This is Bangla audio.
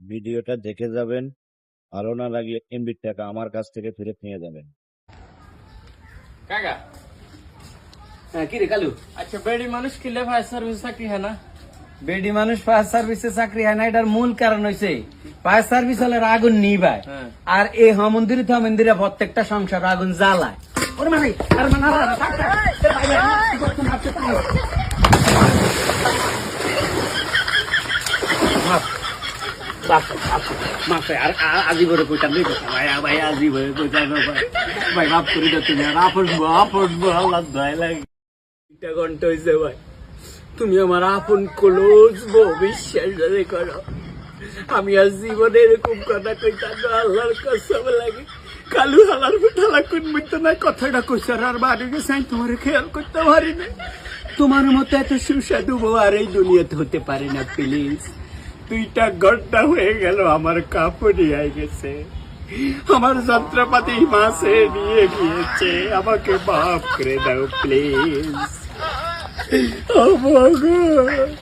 ভিডিওটা দেখে যাবেন ভালো না লাগলে এমবির টাকা আমার কাছ থেকে ফেরত নিয়ে যাবেন কাকা হ্যাঁ কি রে কালু আচ্ছা বেড়ি মানুষ ফায়ার সার্ভিস চাকরি হয় না বেডি মানুষ ফায়ার সার্ভিসে চাকরি হয় না এটার মূল কারণ হইছে ফায়ার সার্ভিস হলে আগুন নিবায় হ্যাঁ। আর এই হমন্দিরে তো মন্দিরে প্রত্যেকটা সংসার আগুন জ্বালায় ওরে মানে আরে মানে আরে, আরে, থাক, থাক। এ ভাই, ভাই, কি করছেন? আপনি তো ভাই। মাফ। আর আর ভাই ভাই তুমি আর লাগে। ভাই। তুমি আমার আপন ক্লোজ বিশ্বাস যদি করো আমি আজ জীবনে এরকম কথা কইতাম না আল্লাহর কসম লাগে। কালু হালার ফুটালা কোন মিলতো না কথাটা কইছার আর বাড়ি গেছে আমি তোমার খেয়াল করতে পারি না তোমার মতো এত সুস্বাদু বউ আর এই দুনিয়াতে হতে পারে না প্লিজ দুইটা ঘণ্টা হয়ে গেল, আমার কাপড় আই গেছে। আমার যন্ত্রপাতি মাসে নিয়ে গিয়েছে, আমাকে মাফ করে দাও প্লিজ